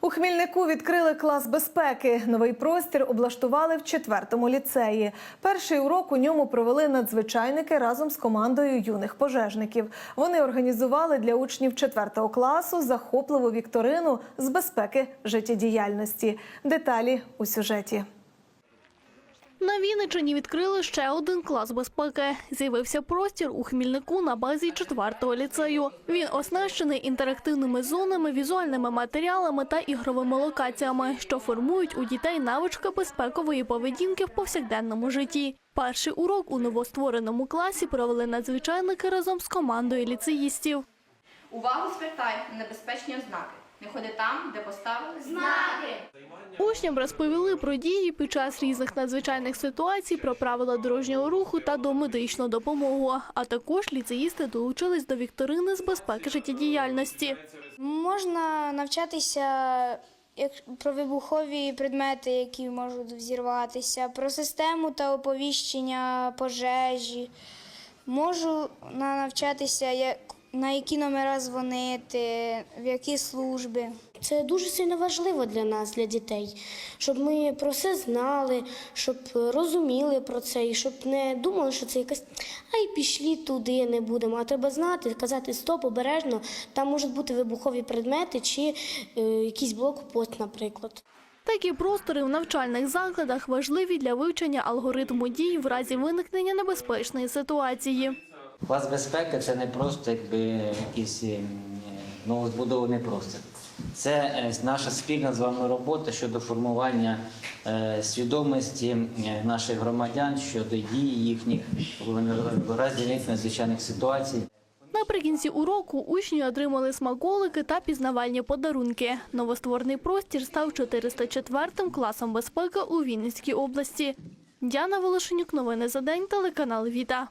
У Хмільнику відкрили клас безпеки. Новий простір облаштували в четвертому ліцеї. Перший урок у ньому провели надзвичайники разом з командою юних пожежників. Вони організували для учнів четвертого класу захопливу вікторину з безпеки життєдіяльності. Деталі у сюжеті. На Вінниччині відкрили ще один клас безпеки. З'явився простір у Хмільнику на базі 4-го ліцею. Він оснащений інтерактивними зонами, візуальними матеріалами та ігровими локаціями, що формують у дітей навички безпекової поведінки в повсякденному житті. Перший урок у новоствореному класі провели надзвичайники разом з командою ліцеїстів. Увагу звертай на небезпечні ознаки. Не ходи там, де поставили знаки. Учням розповіли про дії під час різних надзвичайних ситуацій, про правила дорожнього руху та домедичну допомогу. А також ліцеїсти долучились до вікторини з безпеки життєдіяльності. Можна навчатися як про вибухові предмети, які можуть взірватися, про систему та оповіщення пожежі. Можу на- навчатися, як, на які номера дзвонити, в які служби. Це дуже сильно важливо для нас, для дітей, щоб ми про це знали, щоб розуміли про це, і щоб не думали, що це якась ай, пішли туди, не будемо. А треба знати, казати стоп, обережно. Там можуть бути вибухові предмети чи е, якийсь блокпост, наприклад. Такі простори в навчальних закладах важливі для вивчення алгоритму дій в разі виникнення небезпечної ситуації. Клас безпеки це не просто якби якийсь ем, новозбудований простір. Це е, наша спільна з вами робота щодо формування е, свідомості наших громадян щодо дій їхніх в разі надзвичайних ситуацій. Наприкінці уроку учні отримали смаколики та пізнавальні подарунки. Новостворений простір став 404-м класом безпеки у Вінницькій області. Діана Волошенюк, новини за день, телеканал Віта.